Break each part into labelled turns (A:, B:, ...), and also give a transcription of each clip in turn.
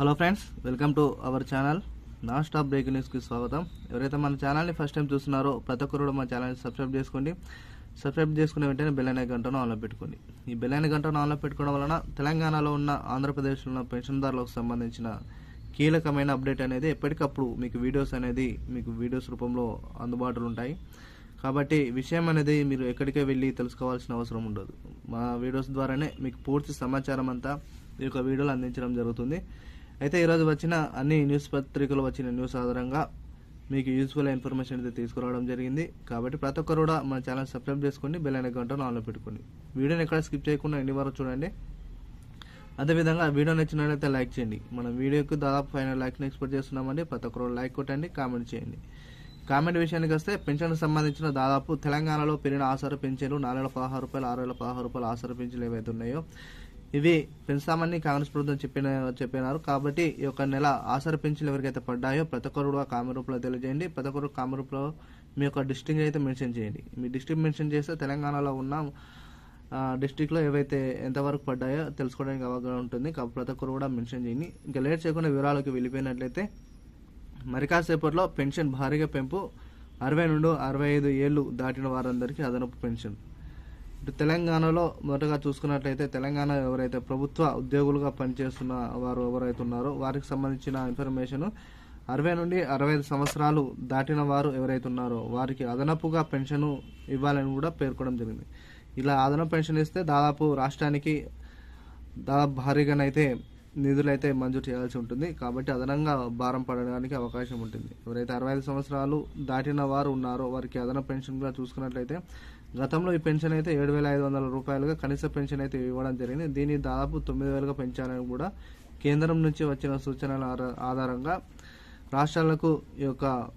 A: Hello friends welcome to our channel. Non stop breaking న్యూస్కి స్వాగతం. ఎవరైతే మన ఛానల్ని ఫస్ట్ టైం చూస్తున్నారో ప్రతి ఒక్కరు కూడా మన ఛానల్ని సబ్స్క్రైబ్ చేసుకోండి. సబ్స్క్రైబ్ చేసుకునే వెంటనే బెల్ అనే గంటను ఆన్లో పెట్టుకోండి. ఈ బెల్ అనే గంటను ఆన్లో పెట్టుకోవడం వలన తెలంగాణలో ఉన్న ఆంధ్రప్రదేశ్లో ఉన్న పెన్షన్దారులకు సంబంధించిన కీలకమైన అప్డేట్ అనేది ఎప్పటికప్పుడు మీకు వీడియోస్ అనేది మీకు వీడియోస్ రూపంలో అందుబాటులో ఉంటాయి. కాబట్టి విషయం అనేది మీరు ఎక్కడికే వెళ్ళి తెలుసుకోవాల్సిన అవసరం ఉండదు. మా వీడియోస్ ద్వారానే మీకు పూర్తి సమాచారం అంతా ఈ యొక్క వీడియోలో అందించడం జరుగుతుంది. అయితే ఈరోజు వచ్చిన అన్ని న్యూస్ పత్రికలు వచ్చిన న్యూస్ ఆధారంగా మీకు యూస్ఫుల్ ఇన్ఫర్మేషన్ అయితే తీసుకురావడం జరిగింది. కాబట్టి ప్రతి ఒక్కరు కూడా మన ఛానల్ సబ్స్క్రైబ్ చేసుకోండి బెల్ అనే గంటను ఆన్లో పెట్టుకోండి. వీడియోని ఎక్కడ స్కిప్ చేయకుండా ఎన్ని వరకు చూడండి. అదేవిధంగా వీడియో నచ్చినట్లయితే లైక్ చేయండి. మన వీడియోకి దాదాపు ఫైవ్ హండ్రెడ్ లైక్ని ఎక్స్పెక్ట్ చేస్తున్నామండి. ప్రతి ఒక్కరు లైక్ కొట్టండి కామెంట్ చేయండి. కామెంట్ విషయానికి వస్తే పెన్షన్కి సంబంధించిన దాదాపు తెలంగాణలో పెరిగిన ఆసర పెన్షన్లు నాలుగు వేల పదహారు రూపాయలు ఆరు వేల పదహారు రూపాయలు ఆసర పెన్షన్లు ఏవైతే ఉన్నాయో ఇవి పెంచుతామని కాంగ్రెస్ ప్రభుత్వం చెప్పిన చెప్పినారు. కాబట్టి ఈ యొక్క నెల ఆసర పెన్షన్లు ఎవరికైతే పడ్డాయో ప్రతి ఒక్కరు కూడా కామెంట్ రూపంలో తెలియజేయండి. ప్రతి ఒక్కరు కామెంట్ రూపంలో మీ యొక్క డిస్ట్రిక్ట్ అయితే మెన్షన్ చేయండి. మీ డిస్ట్రిక్ట్ మెన్షన్ చేస్తే తెలంగాణలో ఉన్న ఆ, డిస్ట్రిక్ట్లో ఏవైతే ఎంతవరకు పడ్డాయో తెలుసుకోవడానికి అవగాహన ఉంటుంది. కాబట్టి ప్రతి ఒక్కరు కూడా మెన్షన్ చేయండి. ఇంకా లేట్ చేయకుండా వివరాలకు వెళ్ళిపోయినట్లయితే మరి కాసేపట్లో పెన్షన్ భారీగా పెంపు. అరవై నుండి అరవై ఐదు ఏళ్ళు దాటిన వారందరికీ అదనపు పెన్షన్. ఇటు తెలంగాణలో మొదటగా చూసుకున్నట్లయితే తెలంగాణ ఎవరైతే ప్రభుత్వ ఉద్యోగులుగా పనిచేస్తున్న వారు ఎవరైతే ఉన్నారో వారికి సంబంధించిన ఇన్ఫర్మేషన్ అరవై నుండి అరవై ఐదు సంవత్సరాలు దాటిన వారు ఎవరైతే ఉన్నారో వారికి అదనపుగా పెన్షన్ ఇవ్వాలని కూడా పేర్కొనడం జరిగింది. ఇలా అదనపు పెన్షన్ ఇస్తే దాదాపు రాష్ట్రానికి దాదాపు భారీగానైతే నిధులు అయితే మంజూరు చేయాల్సి ఉంటుంది. కాబట్టి అదనంగా భారం పడడానికి అవకాశం ఉంటుంది. ఎవరైతే అరవై ఐదు సంవత్సరాలు దాటిన వారు ఉన్నారో వారికి అదనపు పెన్షన్ కూడా చూసుకున్నట్లయితే గతంలో ఈ పెన్షన్ అయితే ఏడు వేల ఐదు వందల రూపాయలుగా కనీస పెన్షన్ అయితే ఇవ్వడం జరిగింది. దీన్ని దాదాపు తొమ్మిది వేలుగా పెంచాలని కూడా కేంద్రం నుంచి వచ్చిన సూచనల ఆధార- ఆధారంగా రాష్ట్రాలకు ఈ యొక్క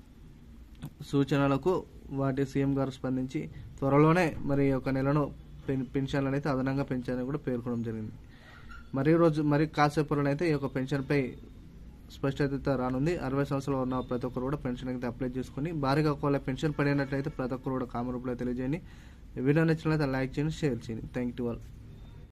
A: సూచనలకు వాటి సీఎం గారు స్పందించి త్వరలోనే మరి ఒక నెలను పెన్ పెన్షన్లను అయితే అదనంగా పెంచాలని కూడా పేర్కొనడం జరిగింది. మరి రోజు మరి కాసేపులను అయితే ఈ యొక్క పెన్షన్పై స్పష్టత రానుంది. అరవై సంవత్సరాలు ఉన్న ప్రతి ఒక్కరు కూడా పెన్షన్ అయితే అప్లై చేసుకుని భారీగా ఒకవేళ పెన్షన్ పడినట్లయితే ప్రతి ఒక్కరు కూడా కామెంట్ రూపంలో తెలియజేయండి. వీడియో నచ్చినట్లయితే లైక్ చేయండి షేర్ చేయండి. Thank you all